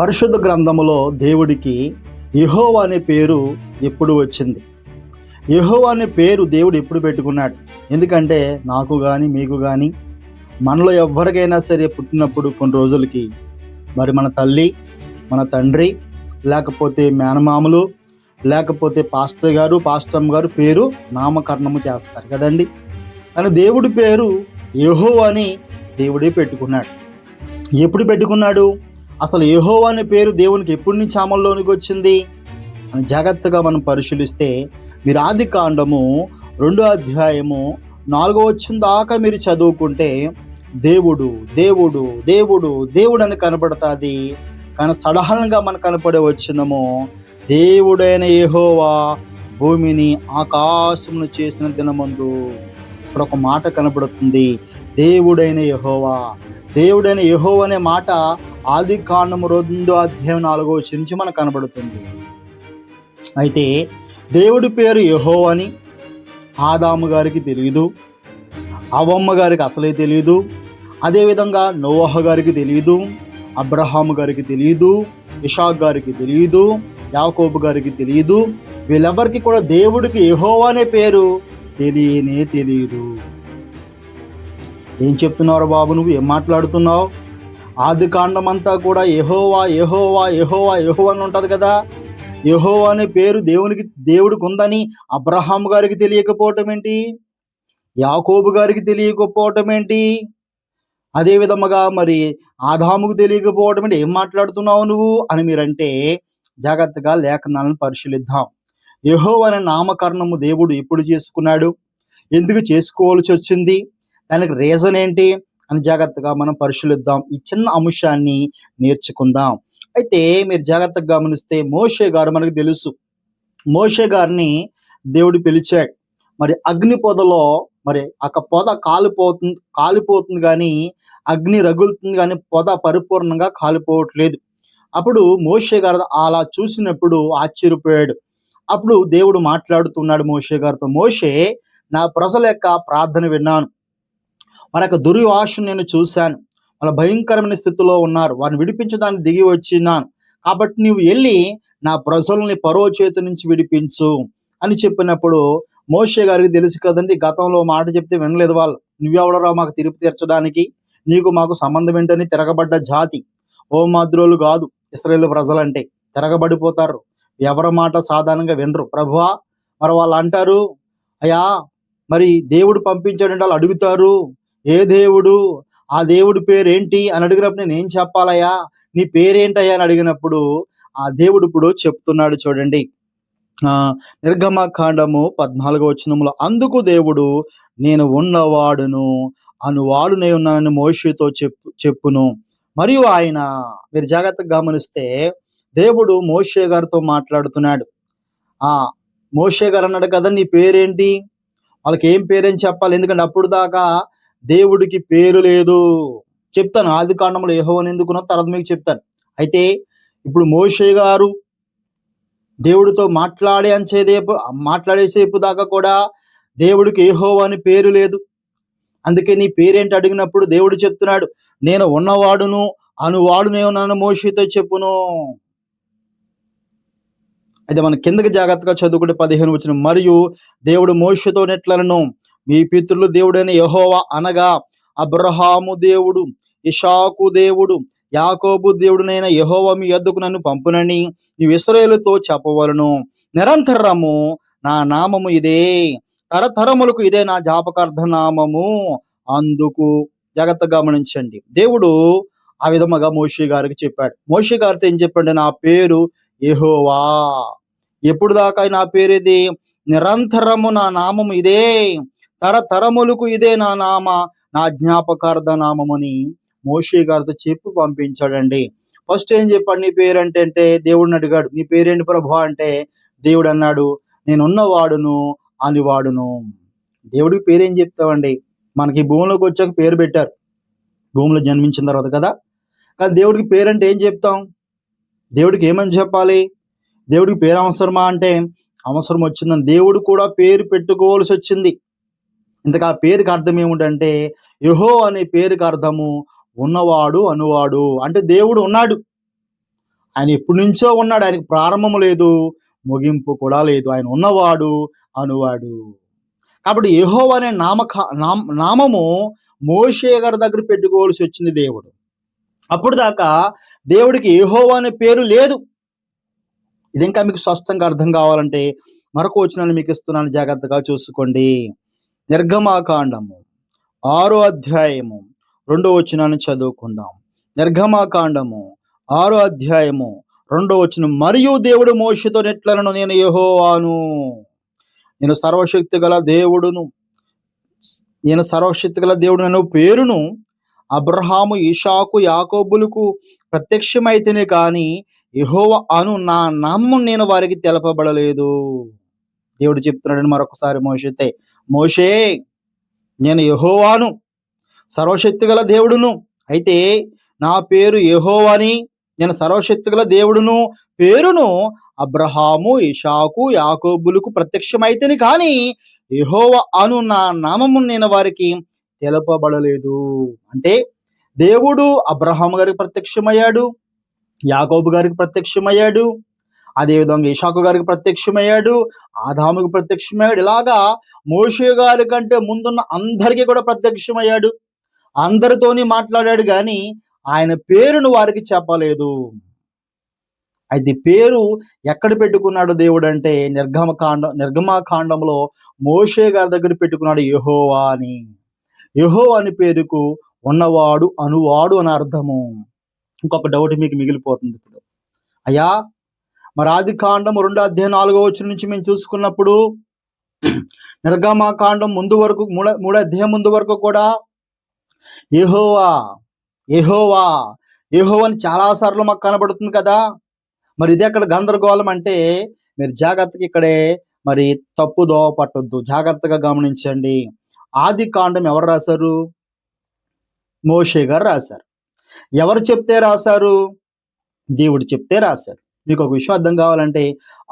పరిశుద్ధ గ్రంథములో దేవుడికి యెహోవా అనే పేరు ఎప్పుడు వచ్చింది? యెహోవా అనే పేరు దేవుడు ఎప్పుడు పెట్టుకున్నాడు? ఎందుకంటే నాకు కానీ మీకు కానీ మనలో ఎవరికైనా సరే పుట్టినప్పుడు కొన్ని రోజులకి మరి మన తల్లి మన తండ్రి లేకపోతే మేనమామలు లేకపోతే పాస్టర్ గారు పాస్టమ్ గారు పేరు నామకరణము చేస్తారు కదండి? కానీ దేవుడి పేరు యహో అని దేవుడే పెట్టుకున్నాడు. ఎప్పుడు పెట్టుకున్నాడు? అసలు యెహో అనే పేరు దేవునికి ఎప్పటి నుంచి అమల్లోనికి వచ్చింది? అని జాగ్రత్తగా మనం పరిశీలిస్తే మీరు ఆది కాండము రెండో అధ్యాయము నాలుగో వచ్చిన దాకా మీరు చదువుకుంటే దేవుడు దేవుడు దేవుడు దేవుడు అని కనపడుతుంది. కానీ సడహంగా మనకు కనపడే వచ్చినము దేవుడైన ఏహోవా భూమిని ఆకాశమును చేసిన దినమందు. ఇక్కడ ఒక మాట కనపడుతుంది. దేవుడైన యహోవా దేవుడైన యహో అనే మాట ఆది కాండము రెండో అధ్యాయం నాలుగో వచ్చి నుంచి మనకు కనబడుతుంది. అయితే దేవుడి పేరు యహో అని ఆదాము గారికి తెలియదు అవమ్మ గారికి అసలే తెలియదు అదేవిధంగా నోవహ గారికి తెలియదు అబ్రహాం గారికి తెలియదు ఇషాక్ గారికి తెలియదు యాకోబు గారికి తెలియదు వీళ్ళెవరికి కూడా దేవుడికి యహో అనే పేరు తెలియనే తెలియదు. ఏం చెప్తున్నారు బాబు నువ్వు? ఏం మాట్లాడుతున్నావు? ఆది కాండమంతా కూడా ఎహోవా ఎహోవా ఎహోవా యెహోవా అని ఉంటుంది కదా? యెహోవా అనే పేరు దేవునికి దేవుడికి ఉందని అబ్రహాం గారికి తెలియకపోవటం ఏంటి? యాకోబు గారికి తెలియకపోవటం ఏంటి? అదే విధముగా మరి ఆదాముకు తెలియకపోవటం ఏంటి? ఏం మాట్లాడుతున్నావు నువ్వు అని మీరంటే జాగ్రత్తగా లేఖనాలను పరిశీలిద్దాం. యహో అనే నామకరణము దేవుడు ఎప్పుడు చేసుకున్నాడు? ఎందుకు చేసుకోవాల్సి వచ్చింది? దానికి రీజన్ ఏంటి? అని జాగ్రత్తగా మనం పరిశీలిద్దాం. ఈ చిన్న అంశాన్ని నేర్చుకుందాం. అయితే మీరు జాగ్రత్తగా గమనిస్తే మోషే గారు మనకు తెలుసు. మోషే గారిని దేవుడు పిలిచాడు. మరి అగ్ని పొదలో మరి ఒక పొద కాలిపోతుంది కాలిపోతుంది కానీ అగ్ని రగులుతుంది కానీ పొద పరిపూర్ణంగా కాలిపోవట్లేదు. అప్పుడు మోషే గారు అలా చూసినప్పుడు ఆశ్చర్యపోయాడు. అప్పుడు దేవుడు మాట్లాడుతున్నాడు మోషే గారితో మోషే నా ప్రజల యొక్క ప్రార్థన విన్నాను. వారి యొక్క దుర్వాసను నేను చూశాను. వాళ్ళ భయంకరమైన స్థితిలో ఉన్నారు. వారిని విడిపించడానికి దిగి వచ్చినాను. కాబట్టి నీవు వెళ్ళి నా ప్రజల్ని పరో చేతి నుంచి విడిపించు అని చెప్పినప్పుడు మోషే గారికి తెలుసు కదండి గతంలో మాట చెప్తే వినలేదు వాళ్ళు. నువ్వెవడరా మాకు తీర్పు తీర్చడానికి? నీకు మాకు సంబంధం ఏంటని తిరగబడ్డ జాతి. ఓ మాద్రోలు కాదు ఇస్రాయేల్ ప్రజలంటే తిరగబడిపోతారు. ఎవరి మాట సాధారణంగా వినరు. ప్రభువా మరి వాళ్ళు అంటారు అయ్యా మరి దేవుడు పంపించాడంటే వాళ్ళు అడుగుతారు. ఏ దేవుడు? ఆ దేవుడి పేరు ఏంటి అని అడిగినప్పుడు నేను ఏం చెప్పాలయ్యా? నీ పేరేంటయ్యా? అని అడిగినప్పుడు ఆ దేవుడు ఇప్పుడు చెప్తున్నాడు చూడండి. ఆ నిర్గమకాండము పద్నాలుగో వచనములో అందుకు దేవుడు నేను ఉన్నవాడును అనువాడునే ఉన్నానని మోషేతో చెప్పు చెప్పును. మరియు ఆయన మీరు జాగ్రత్తగా గమనిస్తే దేవుడు మోషే గారితో మాట్లాడుతున్నాడు. ఆ మోషే గారు అన్నాడు కదా నీ పేరేంటి? వాళ్ళకి ఏం పేరేం చెప్పాలి? ఎందుకంటే అప్పుడు దాకా దేవుడికి పేరు లేదు. చెప్తాను. ఆది కాండంలో ఏహోవని ఎందుకున్నా తర్వాత మీకు చెప్తాను. అయితే ఇప్పుడు మోషే గారు దేవుడితో మాట్లాడే అంచేదేపు మాట్లాడేసేపు దాకా కూడా దేవుడికి ఏహో అని పేరు లేదు. అందుకే నీ పేరేంటి అడిగినప్పుడు దేవుడు చెప్తున్నాడు నేను ఉన్నవాడును అనువాడునే ఉన్నాను మోషితో చెప్పును. అయితే మన కిందకి జాగ్రత్తగా చదువుకుంటే పదిహేను వచ్చిన మరియు దేవుడు మోషతో నెట్లను మీ పితృలు దేవుడైన యెహోవా అనగా అబ్రహాము దేవుడు ఇషాకు దేవుడు యాకోబు దేవుడునైన యహోవ మీ యద్దుకు నన్ను పంపునని నీవు ఇస్రాయేలుతో చెప్పవలను. నిరంతరము నా నామము ఇదే. తరతరములకు ఇదే నా జాపకార్థ నామము. అందుకు జాగ్రత్త గమనించండి. దేవుడు ఆ విధముగా మోషి గారికి చెప్పాడు. మోషి గారితో ఏం చెప్పాడు నా పేరు యహోవా. ఎప్పుడు దాకా నా పేరు ఇది? నిరంతరము నా నామము ఇదే. తరతరములకు ఇదే నా నామ నా జ్ఞాపకార్థ నామముని మోషే గారితో చెప్పి పంపించాడండి. ఫస్ట్ ఏం చెప్పాడు? నీ పేరేంటి అంటే దేవుడిని అడిగాడు. నీ పేరేంటి ప్రభు అంటే దేవుడు అన్నాడు నేనున్నవాడును అనివాడును దేవుడికి పేరేం చెప్తావండి మనకి భూమిలోకి వచ్చాక పేరు పెట్టారు. భూమిలో జన్మించిన తర్వాత కదా? కానీ దేవుడికి పేరంటే ఏం చెప్తాం? దేవుడికి ఏమని చెప్పాలి? దేవుడికి పేరు అవసరమా అంటే అవసరం వచ్చిందని దేవుడు కూడా పేరు పెట్టుకోవాల్సి వచ్చింది. ఇంతకు ఆ పేరుకి అర్థం ఏమిటంటే యహో అనే పేరుకి అర్థము ఉన్నవాడు అనువాడు. అంటే దేవుడు ఉన్నాడు. ఆయన ఎప్పటి నుంచో ఉన్నాడు. ఆయనకి ప్రారంభం లేదు ముగింపు కూడా లేదు. ఆయన ఉన్నవాడు అనువాడు. కాబట్టి యహో అనే నామక నామ నామము మోషే గారి దగ్గర పెట్టుకోవాల్సి వచ్చింది దేవుడు. అప్పుడు దాకా దేవుడికి యెహోవా అనే పేరు లేదు. ఇది ఇంకా మీకు స్పష్టంగా అర్థం కావాలంటే మరొక వచనాన్ని మీకు ఇస్తున్నాను. జాగ్రత్తగా చూసుకోండి. నిర్గమాకాండము. ఆరో అధ్యాయము రెండో వచనాన్ని చదువుకుందాం. నిర్గమాకాండము ఆరో అధ్యాయము రెండో వచనం. మరియు దేవుడు మోషతో నెట్లను నేను యెహోవాను. నేను సర్వశక్తి గల దేవుడును నేను సర్వశక్తి గల దేవుడు నన్ను పేరును. అబ్రహాము ఇషాకు యాకోబులకు ప్రత్యక్షమైతేనే కానీ యహోవ అను నా నామం నేను వారికి తెలపబడలేదు. దేవుడు చెప్తున్నాడని మరొకసారి మోషతే మోషే నేను యహోవాను సర్వశక్తి గల దేవుడును. అయితే నా పేరు యహోవాని నేను సర్వశక్తి గల దేవుడును. పేరును అబ్రహాము ఇషాకు యాకోబులకు ప్రత్యక్షమైతేని కానీ యహోవ అను నా నామము నేను వారికి తెలపబడలేదు. అంటే దేవుడు అబ్రహాం గారికి ప్రత్యక్షమయ్యాడు యాకోబు గారికి ప్రత్యక్షమయ్యాడు అదేవిధంగా ఇషాకు గారికి ప్రత్యక్షమయ్యాడు ఆదాముకు ప్రత్యక్షమయ్యాడు. ఇలాగా మోషే గారి కంటే ముందున్న అందరికీ కూడా ప్రత్యక్షమయ్యాడు. అందరితోని మాట్లాడాడు కానీ ఆయన పేరును వారికి చెప్పలేదు. అయితే పేరు ఎక్కడ పెట్టుకున్నాడు దేవుడు అంటే నిర్గమకాండ నిర్గమకాండంలో మోషే గారి దగ్గర పెట్టుకున్నాడు యెహోవా అని. యెహోవా అని పేరుకు ఉన్నవాడు అనువాడు అని అర్థము. ఇంకొక డౌట్ మీకు మిగిలిపోతుంది ఇప్పుడు. అయ్యా మరి ఆది కాండం రెండో అధ్యాయం నాలుగో వచ్చిన నుంచి మేము చూసుకున్నప్పుడు నిర్గమాకాండం ముందు వరకు మూడ మూడో అధ్యాయం ముందు వరకు కూడా ఏహోవా ఏహోవా యెహోవా అని చాలాసార్లు మాకు కనబడుతుంది కదా. మరి ఇది ఎక్కడ గందరగోళం అంటే మీరు జాగ్రత్తగా ఇక్కడే మరి తప్పు దోవ పట్టొద్దు. జాగ్రత్తగా గమనించండి. ఆది కాండం ఎవరు రాశారు? మోషే గారు రాశారు. ఎవరు చెప్తే రాశారు? దేవుడు చెప్తే రాశారు. మీకు ఒక విషయం అర్థం కావాలంటే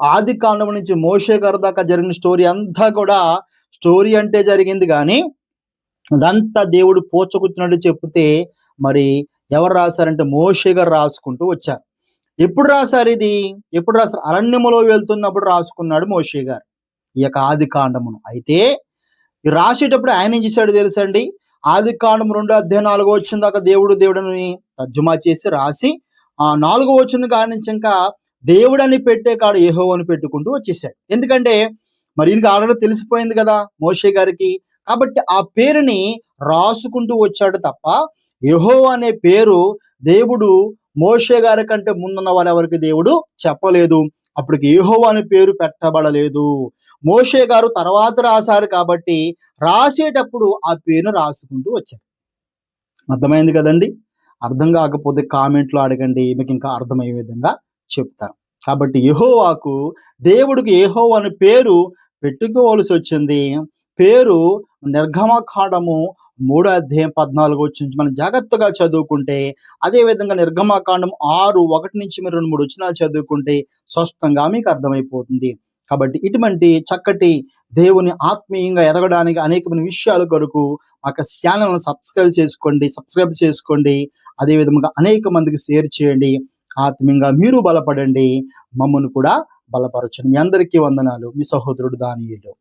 ఆది కాండం నుంచి మోసే గారి దాకా జరిగిన స్టోరీ అంతా కూడా స్టోరీ అంటే జరిగింది కానీ అదంతా దేవుడు పోచకుచ్చినట్టు చెప్తే మరి ఎవరు రాశారంటే మోషే గారు రాసుకుంటూ వచ్చారు. ఎప్పుడు రాశారు ఇది? ఎప్పుడు రాశారు? అరణ్యములో వెళ్తున్నప్పుడు రాసుకున్నాడు మోషే గారు ఈ యొక్క ఆది కాండమును. అయితే రాసేటప్పుడు ఆయన ఏం చేశాడు తెలుసండి ఆది కాండం రెండు అధ్యాయం నాలుగో వచ్చిన దాకా దేవుడు దేవుడిని తర్జుమా చేసి రాసి ఆ నాలుగు వచ్చిన కాడి నుంచి ఇంకా దేవుడని పెట్టే కాడ ఏహో అని పెట్టుకుంటూ వచ్చేసాడు. ఎందుకంటే మరి ఇంకా ఆల్రెడీ తెలిసిపోయింది కదా మోషే గారికి. కాబట్టి ఆ పేరుని రాసుకుంటూ వచ్చాడు తప్ప యహో అనే పేరు దేవుడు మోషే గారి కంటే ముందున్న వారెవరికి దేవుడు చెప్పలేదు. అప్పటికి యెహో అనే పేరు పెట్టబడలేదు. మోషే గారు తర్వాత రాశారు కాబట్టి రాసేటప్పుడు ఆ పేరును రాసుకుంటూ వచ్చారు. అర్థమైంది కదండి? అర్థం కాకపోతే కామెంట్లో అడగండి మీకు ఇంకా అర్థమయ్యే విధంగా చెప్తాను. కాబట్టి యహోవాకు దేవుడికి యెహో అనే పేరు పెట్టుకోవలసి వచ్చింది. పేరు నిర్గమకాండము మూడో అధ్యాయం పద్నాలుగు వచ్చి నుంచి మనం జాగ్రత్తగా చదువుకుంటే అదే విధంగా నిర్గమకాండం ఆరు ఒకటి నుంచి మీరు రెండు మూడు వచ్చినా చదువుకుంటే స్పష్టంగా మీకు అర్థమైపోతుంది. కాబట్టి ఇటువంటి చక్కటి దేవుని ఆత్మీయంగా ఎదగడానికి అనేకమైన విషయాల కొరకు మా యొక్క ఛానల్ని సబ్స్క్రైబ్ చేసుకోండి సబ్స్క్రైబ్ చేసుకోండి. అదే విధంగా అనేక మందికి షేర్ చేయండి. ఆత్మీయంగా మీరు బలపడండి. మమ్మల్ని కూడా బలపరచండి. మీ అందరికీ వందనాలు. మీ సహోదరుడు దానియుడు